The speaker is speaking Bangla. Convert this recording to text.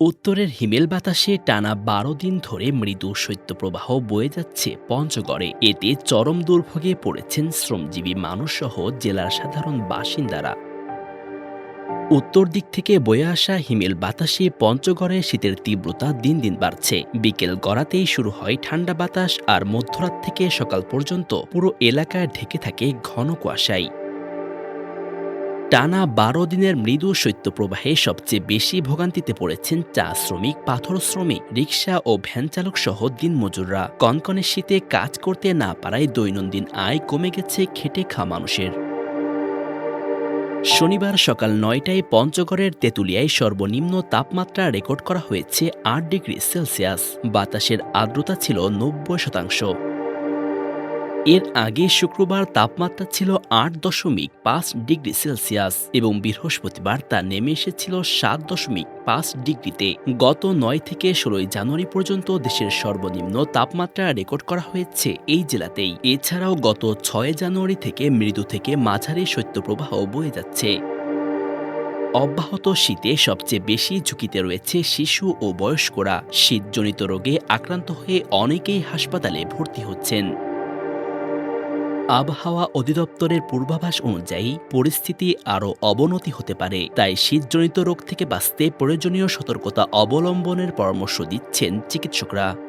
উত্তরের হিমেল বাতাসে টানা বারো দিন ধরে মৃদু শৈত্যপ্রবাহ বয়ে যাচ্ছে পঞ্চগড়ে। এতে চরম দুর্ভোগে পড়েছেন শ্রমজীবী মানুষসহ জেলার সাধারণ বাসিন্দারা। উত্তর দিক থেকে বয়ে আসা হিমেল বাতাসে পঞ্চগড়ে শীতের তীব্রতা দিন দিন বাড়ছে। বিকেল গড়াতেই শুরু হয় ঠান্ডা বাতাস আর মধ্যরাত থেকে সকাল পর্যন্ত পুরো এলাকায় ঢেকে থাকে ঘন কুয়াশায় টানা বারো দিনের মৃদু শৈত্যপ্রবাহে সবচেয়ে বেশি ভোগান্তিতে পড়েছেন চা শ্রমিক, পাথর শ্রমিক, রিক্সা ও ভ্যান চালক সহ দিনমজুররা। কনকনে শীতে কাজ করতে না পারায় দৈনন্দিন আয় কমে গেছে খেটে খাওয়া মানুষের। শনিবার সকাল নয়টায় পঞ্চগড়ের তেঁতুলিয়ায় সর্বনিম্ন তাপমাত্রা রেকর্ড করা হয়েছে আট ডিগ্রি সেলসিয়াস। বাতাসের আর্দ্রতা ছিল নব্বই শতাংশ। এর আগে শুক্রবার তাপমাত্রা ছিল আট দশমিক পাঁচ ডিগ্রি সেলসিয়াস এবং বৃহস্পতিবার তা নেমে এসেছিল সাত দশমিক পাঁচ ডিগ্রিতে। গত নয় থেকে ষোলোই জানুয়ারি পর্যন্ত দেশের সর্বনিম্ন তাপমাত্রা রেকর্ড করা হয়েছে এই জেলাতেই। এছাড়াও গত ছয় জানুয়ারি থেকে মৃদু থেকে মাঝারি শৈত্যপ্রবাহ বয়ে যাচ্ছে। অব্যাহত শীতে সবচেয়ে বেশি ঝুঁকিতে রয়েছে শিশু ও বয়স্করা। শীতজনিত রোগে আক্রান্ত হয়ে অনেকেই হাসপাতালে ভর্তি হচ্ছেন। আবহাওয়া অধিদপ্তরের পূর্বাভাস অনুযায়ী পরিস্থিতি আরও অবনতি হতে পারে, তাই শীতজনিত রোগ থেকে বাঁচতে প্রয়োজনীয় সতর্কতা অবলম্বনের পরামর্শ দিচ্ছেন চিকিৎসকরা।